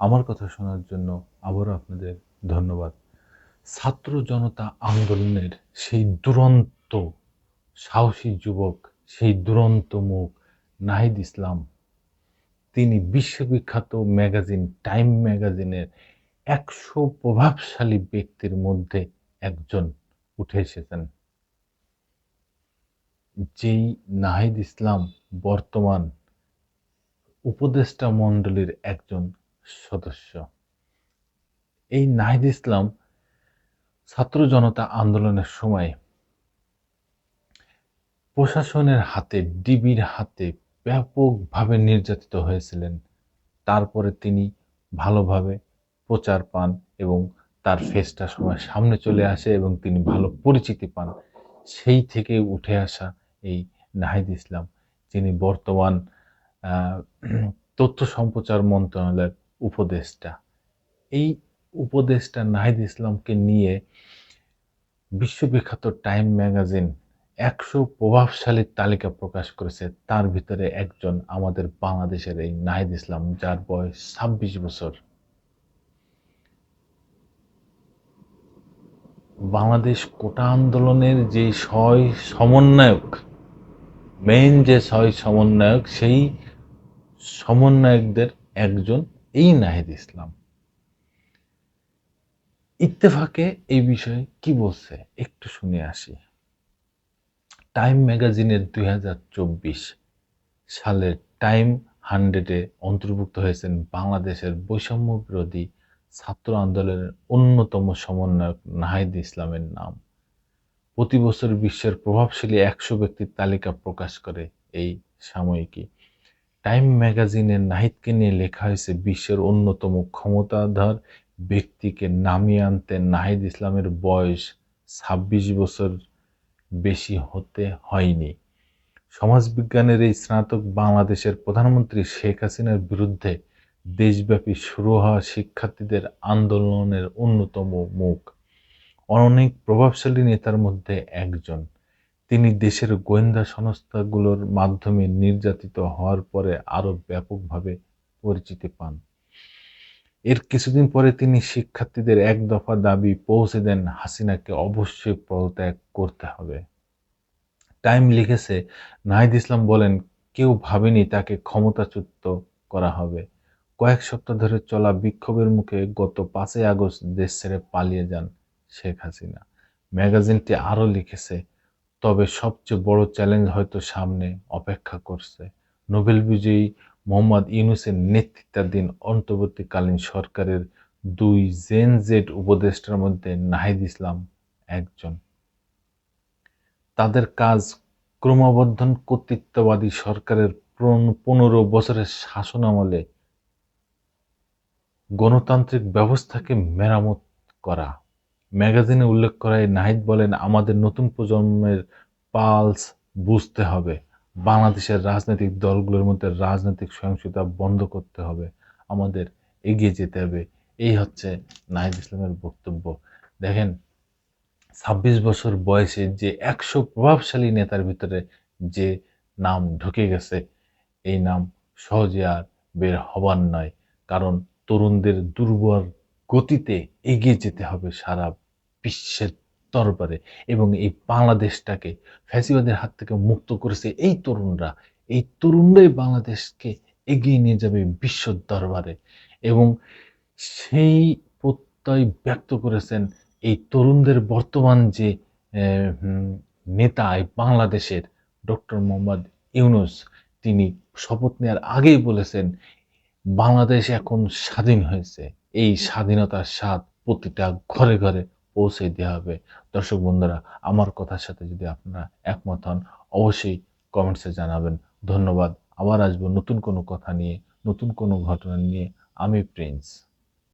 আমার কথা শোনার জন্য আবারও আপনাদের ধন্যবাদ। ছাত্র জনতা আন্দোলনের সেই দুরন্ত, সাহসী যুবক, সেই দুরন্ত মুখ নাহিদ ইসলাম, তিনি বিশ্ববিখ্যাত ম্যাগাজিন, টাইম ম্যাগাজিনের একশো প্রভাবশালী ব্যক্তির মধ্যে একজন উঠে এসেছেন। যেই নাহিদ ইসলাম বর্তমান উপদেষ্টা মণ্ডলীর একজন সদস্য। এই নাহিদ ইসলাম ছাত্র জনতা আন্দোলনের সময় প্রশাসনের হাতে, ডিবির হাতে ব্যাপকভাবে নির্যাতিত হয়েছিলেন। তারপরে তিনি ভালোভাবে প্রচার পান এবং তার ফেসটা সবার সামনে চলে আসে এবং তিনি ভালো পরিচিতি পান। সেই থেকে উঠে আসা এই নাহিদ ইসলাম, যিনি বর্তমান তথ্য সম্প্রচার মন্ত্রণালয়ের উপদেষ্টা এই উপদেষ্টা নাহিদ ইসলামকে নিয়ে বিশ্ববিখ্যাত টাইম ম্যাগাজিন একশো প্রভাবশালী তালিকা প্রকাশ করেছে। তার ভিতরে একজন আমাদের বাংলাদেশের এই নাহিদ ইসলাম, যার বয়স ছাব্বিশ বছর। বাংলাদেশ কোটা আন্দোলনের যে ছয় সমন্বয়ক মেইন যে ছয় সমন্বয়ক, সেই সমন্বয়কদের একজন এই নাহিদ ইসলাম। ইত্তেফাকে এই বিষয়ে কি বলছে? একটু শুনে আসি। টাইম ম্যাগাজিনের দুই সালের টাইম হান্ড্রেডে অন্তর্ভুক্ত হয়েছেন বাংলাদেশের বৈষম্য বিরোধী ছাত্র আন্দোলনের অন্যতম সমন্বয়ক নাহিদ ইসলামের নাম। প্রতি বছর বিশ্বের প্রভাবশালী একশো ব্যক্তির তালিকা প্রকাশ করে এই সাময়িকী। টাইম ম্যাগাজিনের নাহিদকে নিয়ে লেখা হয়েছে বিশ্বের অন্যতম ক্ষমতাধর ব্যক্তিকে নামিয়ে আনতে নাহিদ ইসলামের বয়স ছাব্বিশ বছর বেশি হতে হয়নি। সমাজবিজ্ঞানের এই স্নাতক বাংলাদেশের প্রধানমন্ত্রী শেখ হাসিনার বিরুদ্ধে দেশব্যাপী শুরু হওয়া শিক্ষার্থীদের আন্দোলনের অন্যতম মুখ। অনেক প্রভাবশালী নেতার মধ্যে একজন। তিনি দেশের গোয়েন্দা সংস্থাগুলোর মাধ্যমে নির্যাতিত হওয়ার পরে আরও ব্যাপকভাবে পরিচিতি পান। এর কিছুদিন পরে তিনি শিক্ষার্থীদের এক দফা দাবি পৌঁছে দেন হাসিনাকে অবশ্যই পদত্যাগ করতে হবে। টাইম লিখেছে, নাহিদ ইসলাম বলেন, কেউ ভাবেনি তাকে ক্ষমতাচ্যুত করা হবে। কয়েক সপ্তাহ ধরে চলা বিক্ষোভের মুখে গত পাঁচই আগস্ট দেশ ছেড়ে পালিয়ে যান শেখ হাসিনা। ম্যাগাজিনটি আরও লিখেছে তবে সবচেয়ে বড় চ্যালেঞ্জ হয়তো সামনে অপেক্ষা করছে। নোবেল বিজয়ী মোহাম্মদ ইউনুসের নেতৃত্বাধীন অন্তর্বর্তীকালীন সরকারের দুই জেন জেড উপদেষ্টার মধ্যে নাহিদ ইসলাম একজন। তাদের কাজ ক্রমবর্ধন কর্তৃত্ববাদী সরকারের পনেরো বছরের শাসন আমলে গণতান্ত্রিক ব্যবস্থাকে মেরামত করা। ম্যাগাজিনে উল্লেখ করায় নাহিদ বলেন, আমাদের নতুন প্রজন্মের পালস বুঝতে হবে। বাংলাদেশের রাজনৈতিক দলগুলোর মধ্যে রাজনৈতিক সহিংসতা বন্ধ করতে হবে। আমাদের এগিয়ে যেতে হবে। এই হচ্ছে নাহিদ ইসলামের বক্তব্য। দেখেন, ছাব্বিশ বছর বয়সে যে একশো প্রভাবশালী নেতার ভিতরে যে নাম ঢুকে গেছে, এই নাম সহজে আর বের হবার নয়। কারণ তরুণদের দুর্বল গতিতে এগিয়ে যেতে হবে সারা বিশ্বের দরবারে এবং এই বাংলাদেশটাকে ফ্যাসিবাদের হাত থেকে মুক্ত করেছে এই তরুণরা। এই তরুণরাই বাংলাদেশকে এগিয়ে নিয়ে যাবে বিশ্ব দরবারে এবং সেই প্রত্যয় ব্যক্ত করেছেন এই তরুণদের বর্তমান যে নেতা বাংলাদেশের ডক্টর মোহাম্মদ ইউনুস, তিনি শপথ নেওয়ার আগেই বলেছেন, বাংলাদেশ এখন স্বাধীন হয়েছে। এই স্বাধীনতার স্বাদ প্রতিটা ঘরে ঘরে পৌঁছে দেওয়া হবে। দর্শক বন্ধুরা, আমার কথার সাথে যদি আপনারা একমত হন, অবশ্যই কমেন্টসে জানাবেন। ধন্যবাদ। আবার আসব নতুন কোনো কথা নিয়ে, নতুন কোনো ঘটনা নিয়ে। আমি প্রিন্স।